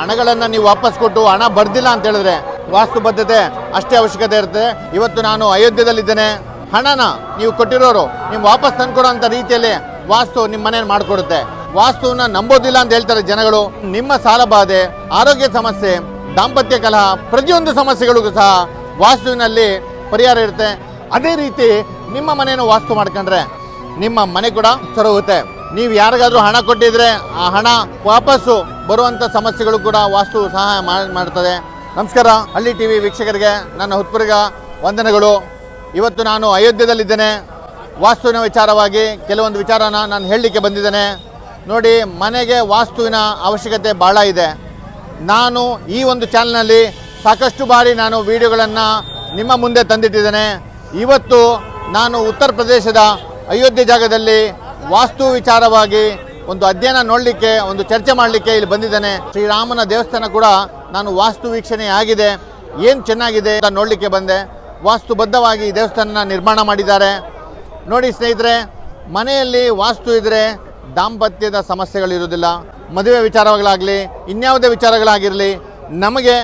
ಹಣಗಳನ್ನ ನೀವು ವಾಪಸ್ ಕೊಟ್ಟು ಹಣ ಬರ್ದಿಲ್ಲ ಅಂತ ಹೇಳಿದ್ರೆ ವಾಸ್ತುಬದ್ಧತೆ ಅಷ್ಟೇ ಅವಶ್ಯಕತೆ ಇರುತ್ತೆ. ಇವತ್ತು ನಾನು ಅಯೋಧ್ಯದಲ್ಲಿದ್ದೇನೆ. ಹಣನ ನೀವು ಕೊಟ್ಟಿರೋರು ನೀವು ವಾಪಸ್ ತಂದ್ಕೊಡೋ ಅಂತ ರೀತಿಯಲ್ಲಿ ವಾಸ್ತು ನಿಮ್ಮ ಮನೇಲಿ ಮಾಡಿಕೊಡುತ್ತೆ. ವಾಸ್ತುವನ್ನ ನಂಬೋದಿಲ್ಲ ಅಂತ ಹೇಳ್ತಾರೆ ಜನಗಳು. ನಿಮ್ಮ ಸಾಲ ಬಾಧೆ ಆರೋಗ್ಯ ಸಮಸ್ಯೆ, ದಾಂಪತ್ಯ ಕಲಹ, ಪ್ರತಿಯೊಂದು ಸಮಸ್ಯೆಗಳಿಗೂ ಸಹ ವಾಸ್ತುವಿನಲ್ಲಿ ಪರಿಹಾರ ಇರುತ್ತೆ. ಅದೇ ರೀತಿ ನಿಮ್ಮ ಮನೆಯನ್ನು ವಾಸ್ತು ಮಾಡ್ಕೊಂಡ್ರೆ ನಿಮ್ಮ ಮನೆ ಕೂಡ ಸರೋಗುತ್ತೆ. ನೀವು ಯಾರಿಗಾದರೂ ಹಣ ಕೊಟ್ಟಿದ್ರೆ ಆ ಹಣ ವಾಪಸ್ಸು ಬರುವಂಥ ಸಮಸ್ಯೆಗಳು ಕೂಡ ವಾಸ್ತು ಸಹಾಯ ಮಾಡ್- ಮಾಡ್ತದೆ. ನಮಸ್ಕಾರ, ಹಳ್ಳಿ ಟಿ ವಿ ವೀಕ್ಷಕರಿಗೆ ನನ್ನ ಹುತ್ಪುರಿಗ ವಂದನೆಗಳು. ಇವತ್ತು ನಾನು ಅಯೋಧ್ಯದಲ್ಲಿದ್ದೇನೆ ವಾಸ್ತುವಿನ ವಿಚಾರವಾಗಿ ಕೆಲವೊಂದು ವಿಚಾರನ ನಾನು ಹೇಳಲಿಕ್ಕೆ ಬಂದಿದ್ದೇನೆ. ನೋಡಿ, ಮನೆಗೆ ವಾಸ್ತುವಿನ ಅವಶ್ಯಕತೆ ಭಾಳ ಇದೆ. ನಾನು ಈ ಒಂದು ಚಾನಲ್ನಲ್ಲಿ ಸಾಕಷ್ಟು ಬಾರಿ ನಾನು ವಿಡಿಯೋಗಳನ್ನು ನಿಮ್ಮ ಮುಂದೆ ತಂದಿಟ್ಟಿದ್ದೇನೆ. ಇವತ್ತು ನಾನು ಉತ್ತರ ಪ್ರದೇಶದ ಅಯೋಧ್ಯೆ ಜಾಗದಲ್ಲಿ ವಾಸ್ತು ವಿಚಾರವಾಗಿ ಒಂದು ಅಧ್ಯಯನ ನೋಡಲಿಕ್ಕೆ, ಒಂದು ಚರ್ಚೆ ಮಾಡಲಿಕ್ಕೆ ಇಲ್ಲಿ ಬಂದಿದ್ದೇನೆ. ಶ್ರೀರಾಮನ ದೇವಸ್ಥಾನ ಕೂಡ ನಾನು ವಾಸ್ತು ವೀಕ್ಷಣೆ ಆಗಿದೆ. ಏನು ಚೆನ್ನಾಗಿದೆ ಅಂತ ನೋಡಲಿಕ್ಕೆ ಬಂದೆ. ವಾಸ್ತುಬದ್ಧವಾಗಿ ಈ ದೇವಸ್ಥಾನ ನಿರ್ಮಾಣ ಮಾಡಿದ್ದಾರೆ. ನೋಡಿ ಸ್ನೇಹಿತರೆ, ಮನೆಯಲ್ಲಿ ವಾಸ್ತು ಇದ್ದರೆ ದಾಂಪತ್ಯದ ಸಮಸ್ಯೆಗಳಿರುವುದಿಲ್ಲ ಮದುವೆ ವಿಚಾರಗಳಾಗಲಿ, ಇನ್ಯಾವುದೇ ವಿಚಾರಗಳಾಗಿರಲಿ, ನಮಗೆ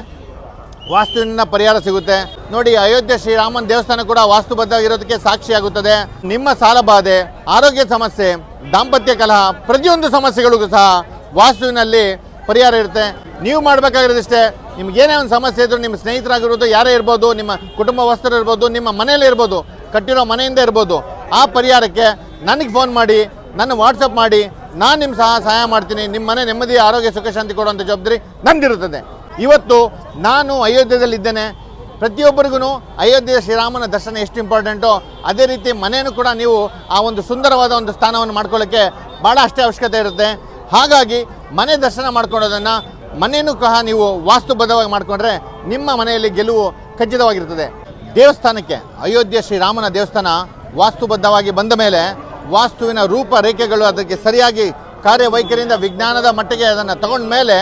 ವಾಸ್ತುವಿನ ಪರಿಹಾರ ಸಿಗುತ್ತೆ. ನೋಡಿ, ಅಯೋಧ್ಯೆ ಶ್ರೀರಾಮನ್ ದೇವಸ್ಥಾನ ಕೂಡ ವಾಸ್ತುಬದ್ಧವಾಗಿರೋದಕ್ಕೆ ಸಾಕ್ಷಿಯಾಗುತ್ತದೆ. ನಿಮ್ಮ ಸಾಲ ಬಾಧೆ ಆರೋಗ್ಯ ಸಮಸ್ಯೆ, ದಾಂಪತ್ಯ ಕಲಹ, ಪ್ರತಿಯೊಂದು ಸಮಸ್ಯೆಗಳಿಗೂ ಸಹ ವಾಸ್ತುವಿನಲ್ಲಿ ಪರಿಹಾರ ಇರುತ್ತೆ. ನೀವು ಮಾಡಬೇಕಾಗಿರೋದಿಷ್ಟೇ. ನಿಮ್ಗೆ ಏನೇ ಒಂದು ಸಮಸ್ಯೆ ಇದ್ರೂ ನಿಮ್ಮ ಸ್ನೇಹಿತರಾಗಿರ್ಬೋದು ಯಾರೇ ಇರ್ಬೋದು, ನಿಮ್ಮ ಕುಟುಂಬಸ್ಥರು ಇರ್ಬೋದು, ನಿಮ್ಮ ಮನೆಯಲ್ಲಿ ಇರ್ಬೋದು, ಕಟ್ಟಿರೋ ಮನೆಯಿಂದ ಇರ್ಬೋದು, ಆ ಪರಿಹಾರಕ್ಕೆ ನನಗೆ ಫೋನ್ ಮಾಡಿ, ನನ್ನ ವಾಟ್ಸಪ್ ಮಾಡಿ, ನಾನು ನಿಮ್ಮ ಸಹ ಸಹಾಯ ಮಾಡ್ತೀನಿ. ನಿಮ್ಮ ಮನೆ ನೆಮ್ಮದಿ ಆರೋಗ್ಯ, ಸುಖ, ಶಾಂತಿ ಕೊಡುವಂಥ ಜವಾಬ್ದಾರಿ ನಂದಿರುತ್ತದೆ. ಇವತ್ತು ನಾನು ಅಯೋಧ್ಯೆಯಲ್ಲಿದ್ದೇನೆ. ಪ್ರತಿಯೊಬ್ಬರಿಗೂ ಅಯೋಧ್ಯೆಯ ಶ್ರೀರಾಮನ ದರ್ಶನ ಎಷ್ಟು ಇಂಪಾರ್ಟೆಂಟೋ ಅದೇ ರೀತಿ ಮನೆಯನ್ನು ಕೂಡ ನೀವು ಆ ಒಂದು ಸುಂದರವಾದ ಒಂದು ಸ್ಥಾನವನ್ನು ಮಾಡ್ಕೊಳ್ಳೋಕ್ಕೆ ಭಾಳ ಅಷ್ಟೇ ಅವಶ್ಯಕತೆ ಇರುತ್ತೆ. ಹಾಗಾಗಿ ಮನೆ ದರ್ಶನ ಮಾಡ್ಕೊಳ್ಳೋದನ್ನು ಮನೆಯನ್ನು ಸಹ ನೀವು ವಾಸ್ತುಬದ್ಧವಾಗಿ ಮಾಡಿಕೊಂಡ್ರೆ ನಿಮ್ಮ ಮನೆಯಲ್ಲಿ ಗೆಲುವು ಖಚಿತವಾಗಿರ್ತದೆ. ದೇವಸ್ಥಾನಕ್ಕೆ, ಅಯೋಧ್ಯೆ ಶ್ರೀರಾಮನ ದೇವಸ್ಥಾನ ವಾಸ್ತುಬದ್ಧವಾಗಿ ಬಂದ ಮೇಲೆ ವಾಸ್ತುವಿನ ರೂಪ ರೇಖೆಗಳು ಅದಕ್ಕೆ ಸರಿಯಾಗಿ ಕಾರ್ಯವೈಖರಿಯಿಂದ ವಿಜ್ಞಾನದ ಮಟ್ಟಿಗೆ ಅದನ್ನು ತಗೊಂಡ ಮೇಲೆ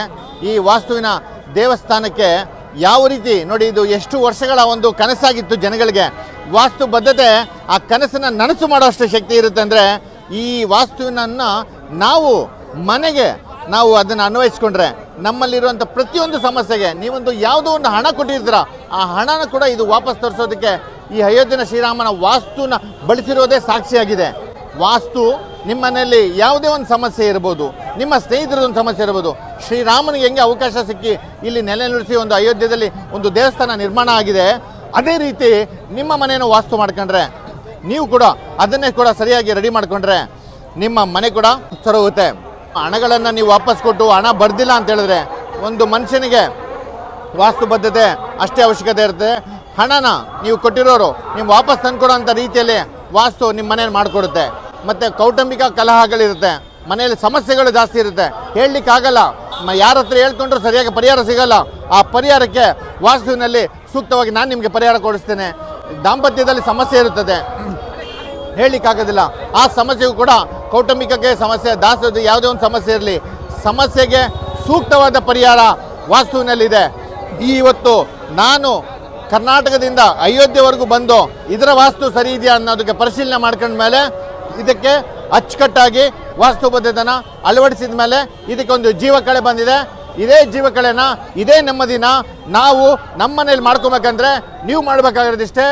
ಈ ವಾಸ್ತುವಿನ ದೇವಸ್ಥಾನಕ್ಕೆ ಯಾವ ರೀತಿ, ನೋಡಿ ಇದು ಎಷ್ಟು ವರ್ಷಗಳ ಒಂದು ಕನಸಾಗಿತ್ತು ಜನಗಳಿಗೆ. ವಾಸ್ತು ಬದ್ಧತೆ, ಆ ಕನಸನ್ನು ನನಸು ಮಾಡೋಷ್ಟು ಶಕ್ತಿ ಇರುತ್ತೆ ಅಂದರೆ, ಈ ವಾಸ್ತುವಿನನ್ನು ನಾವು ಮನೆಗೆ ನಾವು ಅದನ್ನು ಅನ್ವಯಿಸ್ಕೊಂಡ್ರೆ ನಮ್ಮಲ್ಲಿರುವಂಥ ಪ್ರತಿಯೊಂದು ಸಮಸ್ಯೆಗೆ ನೀವೊಂದು ಯಾವುದೋ ಒಂದು ಹಣ ಕೊಟ್ಟಿರ್ತೀರ, ಆ ಹಣನ ಕೂಡ ಇದು ವಾಪಸ್ ತರಿಸೋದಕ್ಕೆ ಈ ಅಯೋಧ್ಯನ ಶ್ರೀರಾಮನ ವಾಸ್ತುನ ಬಳಸಿರೋದೇ ಸಾಕ್ಷಿಯಾಗಿದೆ. ವಾಸ್ತು ನಿಮ್ಮ ಮನೆಯಲ್ಲಿ ಯಾವುದೇ ಒಂದು ಸಮಸ್ಯೆ ಇರ್ಬೋದು, ನಿಮ್ಮ ಸ್ನೇಹಿತರದೊಂದು ಸಮಸ್ಯೆ ಇರ್ಬೋದು, ಶ್ರೀರಾಮನಿಗೆ ಹೆಂಗೆ ಅವಕಾಶ ಸಿಕ್ಕಿ ಇಲ್ಲಿ ನೆಲೆ ನುಡಿಸಿ ಒಂದು ಅಯೋಧ್ಯೆಯಲ್ಲಿ ಒಂದು ದೇವಸ್ಥಾನ ನಿರ್ಮಾಣ ಆಗಿದೆ, ಅದೇ ರೀತಿ ನಿಮ್ಮ ಮನೆಯನ್ನು ವಾಸ್ತು ಮಾಡ್ಕೊಂಡ್ರೆ, ನೀವು ಕೂಡ ಅದನ್ನೇ ಕೂಡ ಸರಿಯಾಗಿ ರೆಡಿ ಮಾಡಿಕೊಂಡ್ರೆ, ನಿಮ್ಮ ಮನೆ ಕೂಡ ಸರೋಗುತ್ತೆ ಹಣಗಳನ್ನು ನೀವು ವಾಪಸ್ ಕೊಟ್ಟು ಹಣ ಬರ್ದಿಲ್ಲ ಅಂತ ಹೇಳಿದ್ರೆ ಒಂದು ಮನುಷ್ಯನಿಗೆ ವಾಸ್ತುಬದ್ಧತೆ ಅಷ್ಟೇ ಅವಶ್ಯಕತೆ ಇರುತ್ತೆ. ಹಣನ ನೀವು ಕೊಟ್ಟಿರೋರು, ನೀವು ವಾಪಸ್ ತಂದ್ಕೊಡೋ ಅಂಥ ರೀತಿಯಲ್ಲಿ ವಾಸ್ತು ನಿಮ್ಮ ಮನೇಲಿ ಮಾಡಿಕೊಡುತ್ತೆ. ಮತ್ತು ಕೌಟುಂಬಿಕ ಕಲಹಗಳಿರುತ್ತೆ. ಮನೆಯಲ್ಲಿ ಸಮಸ್ಯೆಗಳು ಜಾಸ್ತಿ ಇರುತ್ತೆ. ಹೇಳಲಿಕ್ಕಾಗಲ್ಲ ಯಾರ ಹತ್ರ ಹೇಳ್ಕೊಂಡ್ರೂ ಸರಿಯಾಗಿ ಪರಿಹಾರ ಸಿಗಲ್ಲ. ಆ ಪರಿಹಾರಕ್ಕೆ ವಾಸ್ತುವಿನಲ್ಲಿ ಸೂಕ್ತವಾಗಿ ನಾನು ನಿಮಗೆ ಪರಿಹಾರ ಕೊಡಿಸ್ತೇನೆ. ದಾಂಪತ್ಯದಲ್ಲಿ ಸಮಸ್ಯೆ ಇರುತ್ತದೆ. ಹೇಳಲಿಕ್ಕಾಗೋದಿಲ್ಲ ಆ ಸಮಸ್ಯೆಗೂ ಕೂಡ ಕೌಟುಂಬಿಕಕ್ಕೆ ಸಮಸ್ಯೆ ದಾಸದ ಯಾವುದೇ ಒಂದು ಸಮಸ್ಯೆ ಇರಲಿ, ಸಮಸ್ಯೆಗೆ ಸೂಕ್ತವಾದ ಪರಿಹಾರ ವಾಸ್ತುವಿನಲ್ಲಿದೆ ಇವತ್ತು ನಾನು ಕರ್ನಾಟಕದಿಂದ ಅಯೋಧ್ಯೆವರೆಗೂ ಬಂದು ಇದರ ವಾಸ್ತು ಸರಿ ಇದೆಯಾ ಅನ್ನೋದಕ್ಕೆ ಪರಿಶೀಲನೆ ಮಾಡ್ಕೊಂಡ ಮೇಲೆ ಇದಕ್ಕೆ ಅಚ್ಚುಕಟ್ಟಾಗಿ ವಾಸ್ತು ಅಳವಡಿಸಿದ ಮೇಲೆ ಇದಕ್ಕೊಂದು ಜೀವಕಳೆ ಬಂದಿದೆ. ಇದೇ ಜೀವಕಳೆನ, ಇದೇ ನೆಮ್ಮದಿನ ನಾವು ನಮ್ಮನೇಲಿ ಮಾಡ್ಕೊಬೇಕಂದ್ರೆ ನೀವು ಮಾಡಬೇಕಾಗಿರೋದಿಷ್ಟೇ.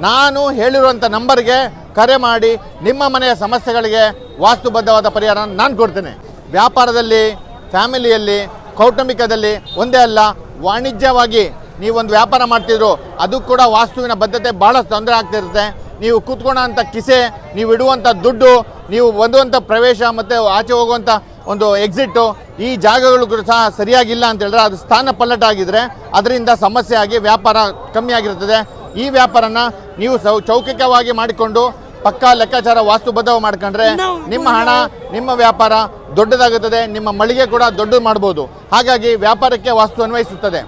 ನಾನು ಹೇಳಿರುವಂಥ ನಂಬರ್ಗೆ ಕರೆ ಮಾಡಿ ನಿಮ್ಮ ಮನೆಯ ಸಮಸ್ಯೆಗಳಿಗೆ ವಾಸ್ತುಬದ್ಧವಾದ ಪರಿಹಾರ ನಾನು ಕೊಡ್ತೇನೆ. ವ್ಯಾಪಾರದಲ್ಲಿ, ಫ್ಯಾಮಿಲಿಯಲ್ಲಿ, ಕೌಟುಂಬಿಕದಲ್ಲಿ ಒಂದೇ ಅಲ್ಲ, ವಾಣಿಜ್ಯವಾಗಿ ನೀವೊಂದು ವ್ಯಾಪಾರ ಮಾಡ್ತಿದ್ರು, ಅದು ಕೂಡ ವಾಸ್ತುವಿನ ಬದ್ಧತೆ ಭಾಳ ತೊಂದರೆ ಆಗ್ತಿರುತ್ತೆ. ನೀವು ಕೂತ್ಕೊಳ್ಳೋ ಅಂಥ ಕಿಸೆ ನೀವು ಇಡುವಂಥ ದುಡ್ಡು ನೀವು ಬಂದುವಂಥ ಪ್ರವೇಶ ಮತ್ತು ಆಚೆ ಹೋಗುವಂಥ ಒಂದು ಎಕ್ಸಿಟ್ಟು ಈ ಜಾಗಗಳು ಸಹ ಸರಿಯಾಗಿಲ್ಲ ಅಂತ ಹೇಳಿದ್ರೆ ಅದು ಸ್ಥಾನ ಪಲ್ಲಟಾಗಿದ್ರೆ ಅದರಿಂದ ಸಮಸ್ಯೆ ಆಗಿ ವ್ಯಾಪಾರ ಕಮ್ಮಿ ಆಗಿರ್ತದೆ. ಈ ವ್ಯಾಪಾರನ ನೀವು ಸೌ ಚೌಕಿಕವಾಗಿ ಮಾಡಿಕೊಂಡು ಪಕ್ಕಾ ಲೆಕ್ಕಾಚಾರ ವಾಸ್ತುಬದ್ಧ ಮಾಡ್ಕೊಂಡ್ರೆ ನಿಮ್ಮ ಹಣ ನಿಮ್ಮ ವ್ಯಾಪಾರ ದೊಡ್ಡದಾಗುತ್ತದೆ ನಿಮ್ಮ ಮಳಿಗೆ ಕೂಡ ದೊಡ್ಡದು ಮಾಡ್ಬೋದು. ಹಾಗಾಗಿ ವ್ಯಾಪಾರಕ್ಕೆ ವಾಸ್ತು ಅನ್ವಯಿಸುತ್ತದೆ.